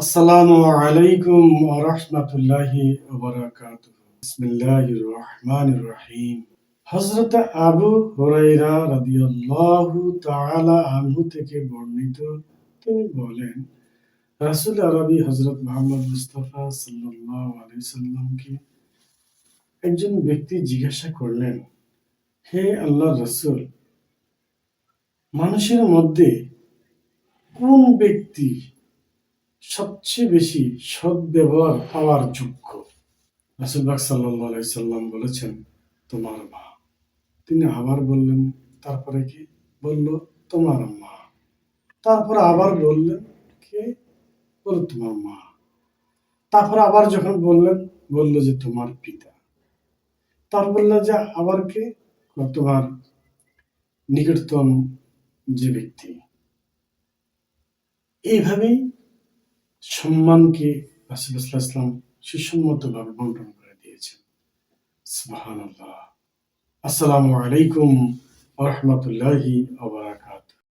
আসসালামু আলাইকুম রাহমাতুল্লাহি বিসমিল্লাহির রহমানির রহিম। হযরত আবু হুরায়রা রাদিয়াল্লাহু তাআলা আনহু থেকে বর্ণিত, তিনি বলেন, রাসূল আরবি হযরত মুহাম্মদ মুস্তাফা সাল্লাল্লাহু আলাইহি সাল্লামকে একজন ব্যক্তি জিজ্ঞাসা করলেন, হে আল্লাহর রাসূল, মানুষের মধ্যে কোন ব্যক্তি সবচেয়ে বেশি সদ্ব্যবহার পাওয়ার যোগ্য। রাসুলবাগ সাল্লাহ সাল্লাম বলেছেন, তোমার মা। তিনি আবার বললেন, তারপরে কি? বলল, তোমার মা। তারপর আবার বললেন, কে? বলল, তোমার মা। তারপর আবার যখন বললেন, বলল যে, তোমার পিতা। তার বলল যে, আবার কে? তোমার নিকটতম যে ব্যক্তি। এইভাবেই সম্মানকে রাসুল্লাহ ইসলাম সুসম্মতভাবে বন্টন করে দিয়েছেন। সুবাহ আসসালামু আলাইকুম রহমতুল্লাহি